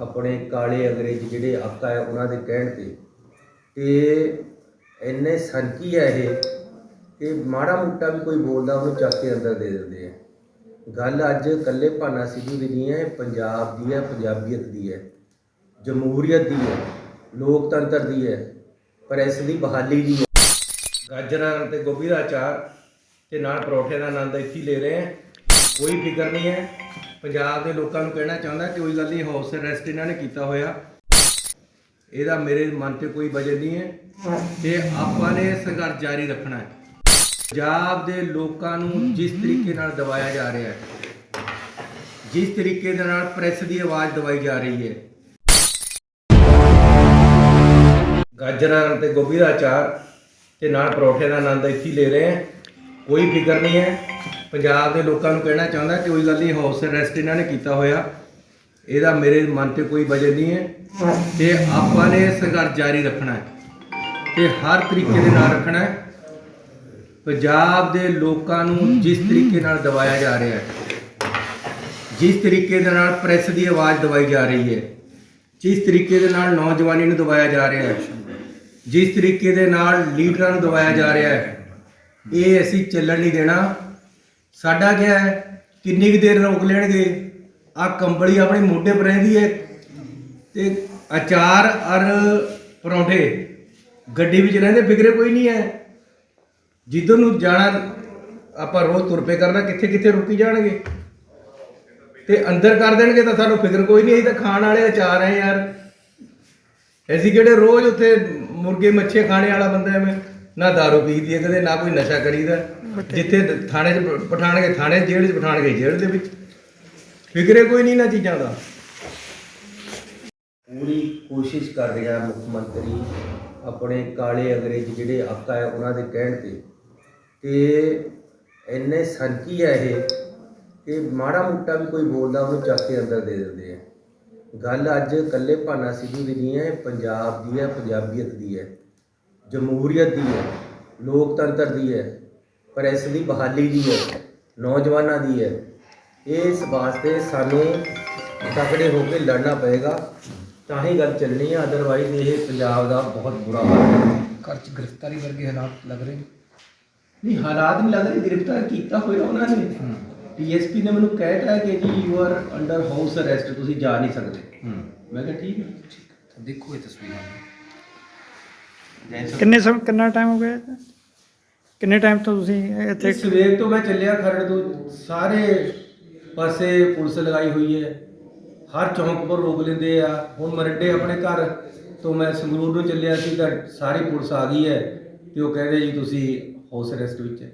ਆਪਣੇ ਕਾਲੇ ਅੰਗਰੇਜ਼ ਜਿਹੜੇ ਆਕਾ ਹੈ ਉਹਨਾਂ ਦੇ ਕਹਿਣ ਤੇ। ਤੇ ਇੰਨੇ ਸੰਕੀ ਹੈ ਇਹ ਕਿ ਮਾੜਾ ਮੋਟਾ ਵੀ ਕੋਈ ਬੋਲਦਾ ਉਹਨੂੰ ਚੱਕ ਕੇ ਅੰਦਰ ਦੇ ਦਿੰਦੇ ਆ। ਗੱਲ ਅੱਜ ਕੱਲੇ ਭਾਨਾ ਸਿੱਧੂ ਦੀ ਨਹੀਂ ਹੈ ਪੰਜਾਬ ਦੀ ਹੈ, ਪੰਜਾਬੀਅਤ ਦੀ ਹੈ, ਜਮਹੂਰੀਅਤ ਦੀ ਹੈ, ਲੋਕਤੰਤਰ ਦੀ ਹੈ, ਪ੍ਰੈਸ ਦੀ ਬਹਾਲੀ ਦੀ ਹੈ। ਗਾਜਰਾਂ ਤੇ ਗੋਭੀ ਦਾ ਅਚਾਰ ਤੇ ਨਾਲ ਪਰੌਠੇ ਦਾ ਆਨੰਦ ਇੱਥੇ ਲੈ ਰਹੇ ਹਾਂ ਕੋਈ ਫਿਕਰ ਨਹੀਂ ਹੈ। ਪੰਜਾਬ ਦੇ ਲੋਕਾਂ ਨੂੰ ਕਹਿਣਾ ਚਾਹੁੰਦਾ ਕਿ ਕੋਈ ਗੱਲ ਨਹੀਂ ਹਾਊਸ ਅਰੈਸਟ ਇਹਨਾਂ ਨੇ ਕੀਤਾ ਹੋਇਆ। ਇਹਦਾ ਮੇਰੇ ਮਨ ਤੇ ਕੋਈ ਵਜਨ ਨਹੀਂ ਹੈ ਤੇ ਆਪਾਂ ਨੇ ਸੰਘਰਸ਼ ਜਾਰੀ ਰੱਖਣਾ ਹੈ। ਪੰਜਾਬ ਦੇ ਲੋਕਾਂ ਨੂੰ ਜਿਸ ਤਰੀਕੇ ਨਾਲ ਦਬਾਇਆ ਜਾ ਰਿਹਾ ਹੈ, ਜਿਸ ਤਰੀਕੇ ਦੇ ਨਾਲ ਪ੍ਰੈਸ ਦੀ ਆਵਾਜ਼ ਦਵਾਈ ਜਾ ਰਹੀ ਹੈ। ਗਾਜਰਾਂ ਤੇ ਗੋਭੀ ਦਾ ਅਚਾਰ ਤੇ ਨਾਲ ਪਰੌਠੇ ਦਾ ਆਨੰਦ ਇੱਥੇ ਲੈ ਰਹੇ ਹਾਂ। ਕੋਈ ਫਿਕਰ ਨਹੀਂ ਹੈ। ਪੰਜਾਬ ਦੇ ਲੋਕਾਂ ਨੂੰ ਕਹਿਣਾ ਚਾਹੁੰਦਾ ਕਿ ਕੋਈ ਗੱਲ ਨਹੀਂ ਹਾਊਸ ਅਰੈਸਟ ਇਹਨਾਂ ਨੇ ਕੀਤਾ ਹੋਇਆ। ਇਹਦਾ ਮੇਰੇ ਮਨ ਤੇ ਕੋਈ ਵਜਨ ਨਹੀਂ ਹੈ। ਤੇ ਆਪਾਂ ਨੇ ਸੰਘਰਸ਼ ਜਾਰੀ ਰੱਖਣਾ ਹੈ ਤੇ ਹਰ ਤਰੀਕੇ ਦੇ ਨਾਲ ਰੱਖਣਾ ਹੈ। ਪੰਜਾਬ ਦੇ ਲੋਕਾਂ ਨੂੰ ਜਿਸ ਤਰੀਕੇ ਨਾਲ ਦਬਾਇਆ ਜਾ ਰਿਹਾ ਹੈ, ਜਿਸ ਤਰੀਕੇ ਦੇ ਨਾਲ ਪ੍ਰੈਸ ਦੀ ਆਵਾਜ਼ ਦਵਾਈ ਜਾ ਰਹੀ ਹੈ, ਜਿਸ ਤਰੀਕੇ ਦੇ ਨਾਲ ਨੌਜਵਾਨੀ ਨੂੰ ਦਬਾਇਆ ਜਾ ਰਿਹਾ ਹੈ, ਜਿਸ ਤਰੀਕੇ ਦੇ ਨਾਲ ਲੀਡਰਾਂ ਨੂੰ ਦਬਾਇਆ ਜਾ ਰਿਹਾ ਹੈ, ਇਹ ਅਸੀਂ ਚੱਲਣ ਨਹੀਂ ਦੇਣਾ। ਸਾਡਾ ਕਿਹਾ ਹੈ? ਕਿੰਨੀ ਕੁ ਦੇਰ ਰੋਕ ਲੈਣਗੇ? ਆ ਕੰਬਲੀ ਆਪਣੇ ਮੋਢੇ ਪਰ ਰਹਿੰਦੀ ਹੈ। ਤੇ ਅਚਾਰ ਔਰ ਪਰੌਂਠੇ ਗੱਡੀ ਵਿੱਚ ਰਹਿੰਦੇ ਫਿਕਰੇ ਕੋਈ ਨਹੀਂ ਹੈ। ਜਿੱਧਰ ਨੂੰ ਜਾਣਾ, ਆਪਾਂ ਰੋਜ਼ ਤੁਰ ਪਏ ਕਰਨਾ ਕਿੱਥੇ ਕਿੱਥੇ ਰੁਕੀ ਜਾਣਗੇ? ਤੇ ਅੰਦਰ ਕਰ ਦੇਣਗੇ ਤਾਂ ਸਾਨੂੰ ਫਿਕਰ ਕੋਈ ਨਹੀਂ, ਅਸੀਂ ਤਾਂ ਖਾਣ ਵਾਲੇ ਅਚਾਰ ਹੈ ਯਾਰ। ਅਸੀਂ ਕਿਹੜੇ ਰੋਜ਼ ਉੱਥੇ ਮੁਰਗੇ, ਮੱਛੇ ਖਾਣੇ ਵਾਲਾ ਬੰਦਾ ਐਵੇਂ? ਨਾ ਦਾਰੂ ਪੀਦੀ ਹੈ ਕਦੇ ਨਾ ਕੋਈ ਨਸ਼ਾ ਕਰੀਦਾ। ਜਿੱਥੇ ਥਾਣੇ 'ਚ ਪਠਾਣਗੇ ਥਾਣੇ ਜੇਲ੍ਹ 'ਚ ਪਠਾਣਗੇ ਜੇਲ੍ਹ ਦੇ ਵਿੱਚ। ਫਿਕਰੇ ਕੋਈ ਨਹੀਂ ਨਾ ਚੀਜ਼ਾਂ ਦਾ। ਪੂਰੀ ਕੋਸ਼ਿਸ਼ ਕਰ ਰਿਹਾ ਮੁੱਖ ਮੰਤਰੀ ਆਪਣੇ ਕਾਲੇ ਅੰਗਰੇਜ਼ ਜਿਹੜੇ ਆਕਾ ਹੈ ਉਹਨਾਂ ਦੇ ਕਹਿਣ ਤੇ। ਤੇ ਇੰਨੇ ਸੰਕੀ ਹੈ ਇਹ ਕਿ ਮਾੜਾ ਮੋਟਾ ਵੀ ਕੋਈ ਬੋਲਦਾ ਉਹਨੂੰ ਚੱਕ ਕੇ ਅੰਦਰ ਦੇ ਦਿੰਦੇ ਆ। ਗੱਲ ਅੱਜ ਕੱਲੇ ਭਾਨਾ ਸਿੱਧੂ ਦੀ ਨਹੀਂ ਹੈ ਪੰਜਾਬ ਦੀ ਹੈ ਪੰਜਾਬੀਅਤ ਦੀ ਹੈ। ਜਮਹੂਰੀਅਤ ਦੀ ਹੈ ਲੋਕਤੰਤਰ ਦੀ ਹੈ ਪ੍ਰੈਸ ਦੀ ਬਹਾਲੀ ਦੀ ਹੈ ਨੌਜਵਾਨਾਂ ਦੀ ਹੈ। ਇਸ ਵਾਸਤੇ ਸਾਨੂੰ ਤਕੜੇ ਹੋ ਕੇ ਲੜਨਾ ਪਏਗਾ। ਤਾਂ ਹੀ ਗੱਲ ਚੱਲਣੀ ਹੈ ਅਦਰਵਾਈਜ਼ ਇਹ ਪੰਜਾਬ ਦਾ ਬਹੁਤ ਬੁਰਾ ਹਾਲ ਹੈ। ਘਰ ਚ ਗ੍ਰਿਫਤਾਰੀ ਵਰਗੇ ਹਾਲਾਤ ਲੱਗ ਰਹੇ ਨੇ। ਨਹੀਂ ਹਾਲਾਤ ਨਹੀਂ ਲੱਗ ਰਹੇ ਗ੍ਰਿਫਤਾਰ ਕੀਤਾ ਹੋਇਆ ਉਹਨਾਂ ਨੇ। ਡੀਐਸਪੀ ਨੇ ਮੈਨੂੰ ਕਹਿਤਾ ਕਿ ਜੀ you are under house arrest ਤੁਸੀਂ ਜਾ ਨਹੀਂ ਸਕਦੇ। ਮੈਂ ਕਿਹਾ ਠੀਕ ਹੈ। ਦੇਖੋ ਇਹ ਤਸਵੀਰਾਂ। ਜੈ ਕਿੰਨੇ ਸਮ ਕਿੰਨਾ ਟਾਈਮ ਹੋ ਗਿਆ? ਕਿੰਨੇ ਟਾਈਮ ਤੋਂ ਤੁਸੀਂ ਇੱਥੇ ਸਵੇਰ ਤੋਂ ਮੈਂ ਚੱਲਿਆ ਖਰੜ ਤੋਂ। ਸਾਰੇ ਪਾਸੇ ਪੁਲਿਸ ਲਗਾਈ ਹੋਈ ਹੈ। ਹਰ ਚੌਂਕ ਪਰ ਰੋਕ ਲੈਂਦੇ ਆ। ਹੁਣ ਮਰੱਡੇ ਆਪਣੇ ਘਰ ਤੋਂ ਮੈਂ ਸੰਗਰੂਰ ਨੂੰ ਚੱਲਿਆ ਸੀ ਤਾਂ ਸਾਰੀ ਪੁਲਿਸ ਆ ਗਈ ਹੈ ਤੇ ਉਹ ਕਹਿੰਦੇ ਜੀ ਤੁਸੀਂ ਹਾਊਸ ਅਰੈਸਟ ਵਿੱਚ ਹੈ।